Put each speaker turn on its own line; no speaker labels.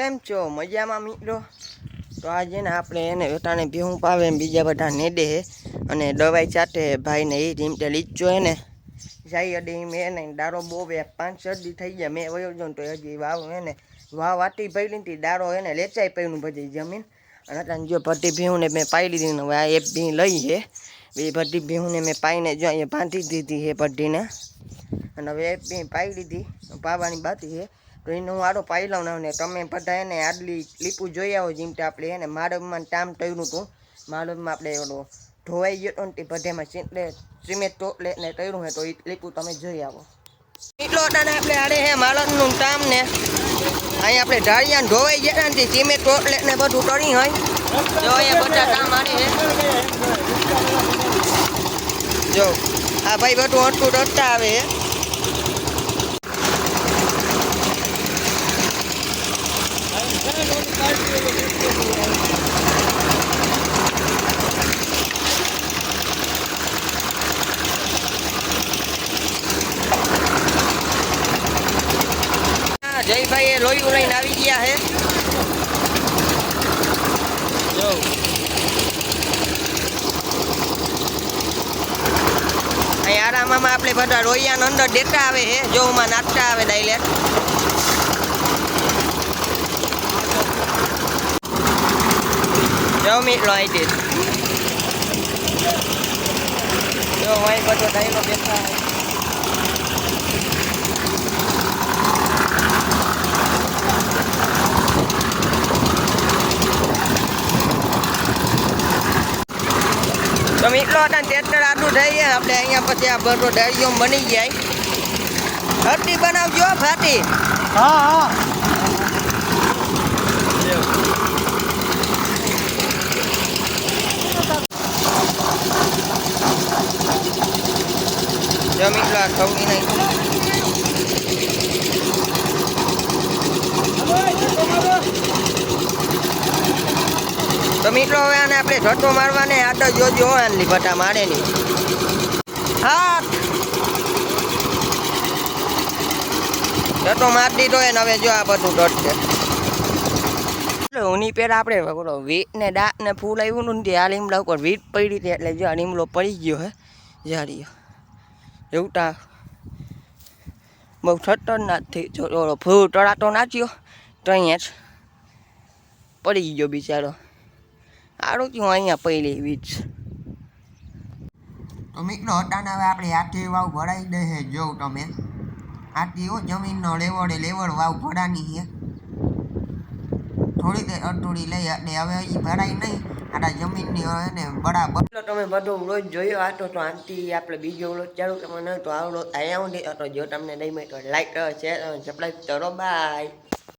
કેમ છો? મજામાં મિત્રો? તો આજે ને આપણે એને વેટાણે ભેહું પાવે એમ બીજા બધા નેડે અને દવાઈ ચાટે ભાઈને એ રીમટે લીચો એને જાય અડે મેં એને દારો બહુ બે, પાંચ શરદી થઈ ગયા. મેં વયો જો તો હજી વાવ એને વાવ વાટી પડી હતી દારો એને લેચાઈ પડ્યું બધી જમીન. અને અત્યારે જો ભટ્ટી ભીહું ને મેં પાઈ લીધી ને, હવે આ એક ભી લઈ હે. એ ભટ્ટી ભેહુંને મેં પાઈને જો અહીંયા બાંધી દીધી હે ભટ્ટીને અને હવે એક બી પાઈ લીધી. પાવાની બાકી છે તો એને હું આડો પાઈ લઉં ને તમે બધા એને આડલી લીપું જોઈ આવો જેમ કે આપણે એને માળવમાં ટામ ટર્યું હતું. માળવમાં આપણે ઓલો ધોવાઈ ગયો હતો ને તે બધામાં ચીંટલે, સિમેન્ટ ટોટલે ને ટર્યું હે તો એ લીપું તમે જોઈ આવો. એટલો અટાણે આપણે આડે હે માળવનું ટામ ને. અહીંયા આપણે ઢાળિયા ધોવાઈ ગયા ને સિમેન્ટ ટોટલે ને બધું ટળી હોય. જો અહીંયા બધા ટામ આડે હે. જો, આ ભાઈ બધું અટકું ડરતા આવે હે. જયભાઈ એ લોહી લઈને આવી ગયા છે જો. આરામમાં આપણે બધા રોહિયાનો અંદર ડેટા આવે છે જો માં નાખતા આવે ડાયલેક્ટ જો મીટલો આવી જો અહીં બધો ડાયલો બેઠા છે તો મિત્રો હતા ટ્રેક્ટર આટલું થઈ ગયા આપણે અહીંયા પછી આ બધો ડાળીઓ બની જાય. હરતી બનાવજો હો, ફાટી
હા હા.
જો મિત્રો આ નહીં. તો મિત્રો હવે આને આપણે ઝટકો મારવાને આટો જોજો હો આનલી ભટા મારે નહીં હા ઝટકો મારી દીધો એને, હવે જો આ બધું છે એટલે ઉની પેલા આપણે બોલો વીટ ને દાંત ને ફૂલ આવ્યું નું ને તે આ લીમડા ઉપર વીટ પડી હતી, એટલે જો આ લીમડો પડી ગયો હે જાડીઓ એવું તા બહુ છટ્ટર નાથી જો ફૂલ ટળાટો નાચ્યો. તો અહીંયા જ પડી ગયો બિચારો. આડું ક્યું અહીંયા પહેલી વીજ તો મિત્રો, અટાણા હવે આપણે આથી વાવ ભરાઈ દે છે. જોઉં તમે હો જમીનનો લેવડે લેવડ વાવ ભરાની છે. થોડી તે અડધોડી લઈ અને હવે એ ભરાય નહીં. આના જમીનની હોય ને બરાબર. તમે બધું રોજ જોયો. આ તો આનથી આપણે બીજો રોજ ચાલુ તમને તો આવડો અહીંયા નહીં તો જો તમને નહીં મળે તો લાઈક શેર સબસ્ક્રાઈબ કરો. બાય